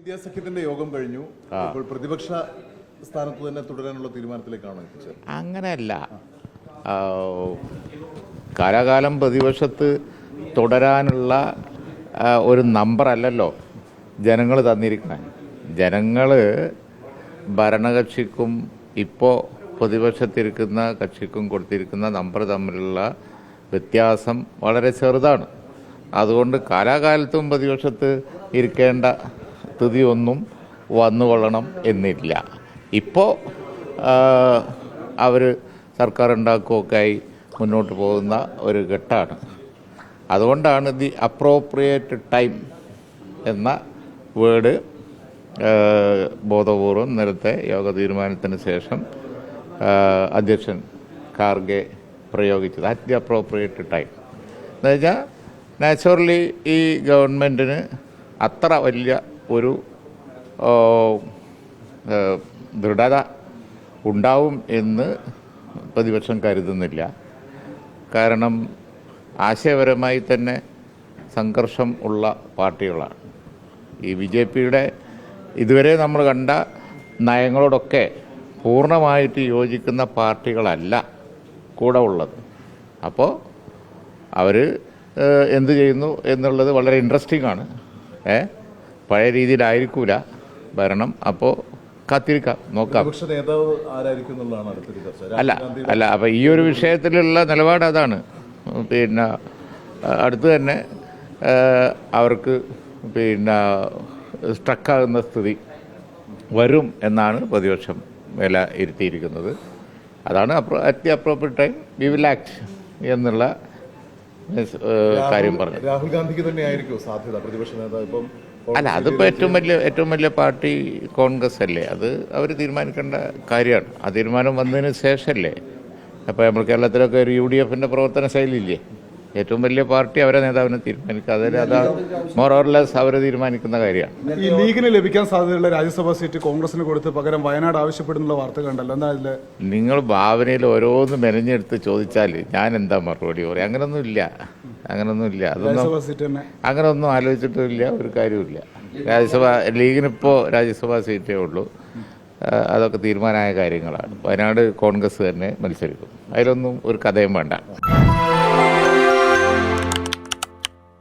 India സഖ്യത്തിന്റെ യോഗം കഴിഞ്ഞു. അപ്പോൾ പ്രതിപക്ഷ സ്ഥാനത്ത് തന്നെ തുടരാനുള്ള തീരുമാനത്തിലേക്കാണ് അങ്ങനെയല്ല. കാലാകാലം പ്രതിപക്ഷത്ത് തുടരാനുള്ള ഒരു നമ്പർ അല്ലല്ലോ ജനങ്ങൾ തന്നിരിക്കുന്നത് ജനങ്ങൾ ഭരണകക്ഷിക്കും ഇപ്പോൾ പ്രതിപക്ഷത്തിരിക്കുന്ന കക്ഷിക്കും കൊടുത്തിരിക്കുന്ന നമ്പർ തമ്മിലുള്ള വ്യത്യാസം വളരെ ചെറുതാണ്. അതുകൊണ്ട് കാലാകാലത്തും പ്രതിപക്ഷത്ത് ഇരിക്കേണ്ട സ്ഥിതിയൊന്നും വന്നുകൊള്ളണം എന്നില്ല. ഇപ്പോൾ അവർ സർക്കാർ ഉണ്ടാക്കുകയൊക്കെ ആയി മുന്നോട്ട് പോകുന്ന ഒരു ഘട്ടമാണ്. അതുകൊണ്ടാണ് ദി അപ്രോപ്രിയേറ്റ് ടൈം എന്ന വേർഡ് ബോധപൂർവം നേരത്തെ യോഗ തീരുമാനത്തിന് ശേഷം അധ്യക്ഷൻ കാർഗെ പ്രയോഗിച്ചത്. അറ്റ് ദി അപ്രോപ്രിയേറ്റ് ടൈം എന്ന് വെച്ചാൽ നാച്ചുറലി ഈ ഗവൺമെന്റിന് അത്ര വലിയ ഒരു ദൃഢത ഉണ്ടാവും എന്ന് പ്രതിപക്ഷം കരുതുന്നില്ല. കാരണം ആശയപരമായി തന്നെ സംഘർഷം ഉള്ള പാർട്ടികളാണ്. ഈ ബി ജെ പിയുടെ ഇതുവരെ നമ്മൾ കണ്ട നയങ്ങളോടൊക്കെ പൂർണമായിട്ട് യോജിക്കുന്ന പാർട്ടികളല്ല കൂടെ ഉള്ളത്. അപ്പോൾ അവർ എന്ത് ചെയ്യുന്നു എന്നുള്ളത് വളരെ ഇൻട്രസ്റ്റിംഗ് ആണ്. ഏ? പഴയ രീതിയിലായിരിക്കൂല ഭരണം. അപ്പോൾ കാത്തിരിക്കാം നോക്കാം. അല്ല അല്ല അപ്പം ഈ ഒരു വിഷയത്തിലുള്ള നിലപാട് അതാണ്. പിന്നെ അടുത്ത് തന്നെ അവർക്ക് പിന്നെ സ്ട്രക്കാകുന്ന സ്ഥിതി വരും എന്നാണ് പ്രതിപക്ഷം വില ഇരുത്തിയിരിക്കുന്നത്. അതാണ് at appropriate time we will act എന്നുള്ള കാര്യം പറഞ്ഞു രാഹുൽ ഗാന്ധിക്ക് തന്നെയായിരിക്കും സാധ്യത പ്രതിപക്ഷ നേതാവ്? ഇപ്പം അല്ല അതിപ്പോൾ ഏറ്റവും വലിയ ഏറ്റവും വലിയ പാർട്ടി കോൺഗ്രസ് അല്ലേ അത് അവർ തീരുമാനിക്കേണ്ട കാര്യമാണ്. ആ തീരുമാനം വന്നതിന് ശേഷമല്ലേ അപ്പോൾ നമ്മൾ കേരളത്തിലൊക്കെ ഒരു യു ഡി എഫിന്റെ പ്രവർത്തന ശൈലിയില്ലേ? ഏറ്റവും വലിയ പാർട്ടി അവരെ നേതാവിനെ തീരുമാനിക്കുക. അതിൽ അതാ മോറോർലെസ് അവർ തീരുമാനിക്കുന്ന കാര്യമാണ്. ഈ ലീഗിന് ലഭിക്കാൻ സാധ്യതയുള്ള രാജ്യസഭാ സീറ്റ് കോൺഗ്രസിന് കൊടുത്ത് പകരം വയനാട് ആവശ്യപ്പെടുന്നുള്ള വാർത്ത കണ്ടല്ലോ. എന്താ അതിൽ നിങ്ങൾ ഭാവനയിൽ ഓരോന്ന് മെനഞ്ഞെടുത്ത് ചോദിച്ചാൽ ഞാൻ എന്താ മറുപടി പറയും? അങ്ങനൊന്നും ഇല്ല അങ്ങനൊന്നും ഇല്ല അതൊന്നും അങ്ങനൊന്നും ആലോചിച്ചിട്ടില്ല ആലോചിച്ചിട്ടുമില്ല ഒരു കാര്യമില്ല രാജ്യസഭ ലീഗിനിപ്പോൾ രാജ്യസഭാ സീറ്റേ ഉള്ളൂ. അതൊക്കെ തീരുമാനമായ കാര്യങ്ങളാണ്. വയനാട് കോൺഗ്രസ് തന്നെ മത്സരിക്കും. അതിലൊന്നും ഒരു കഥയും വേണ്ട.